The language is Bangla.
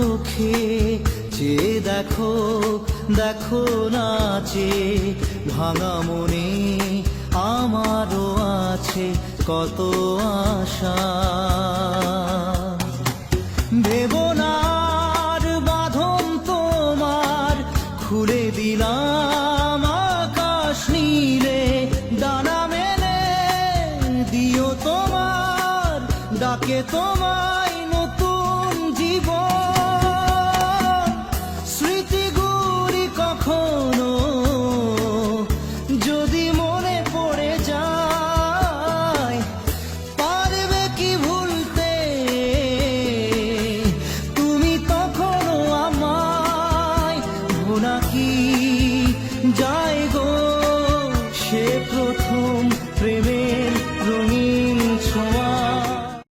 চোখে যে দেখো দেখো নাচে, ভাঙা মনে আমারও আছে কত আশা। দেবনার বাঁধন তোমার খুলে দিলাম আকাশ নীলে ডানা মেলে দিও তোমার, ডাকে তোমায় নাকি? যাই যায় গো সে প্রথম প্রেমের রঙিন ছোঁয়া।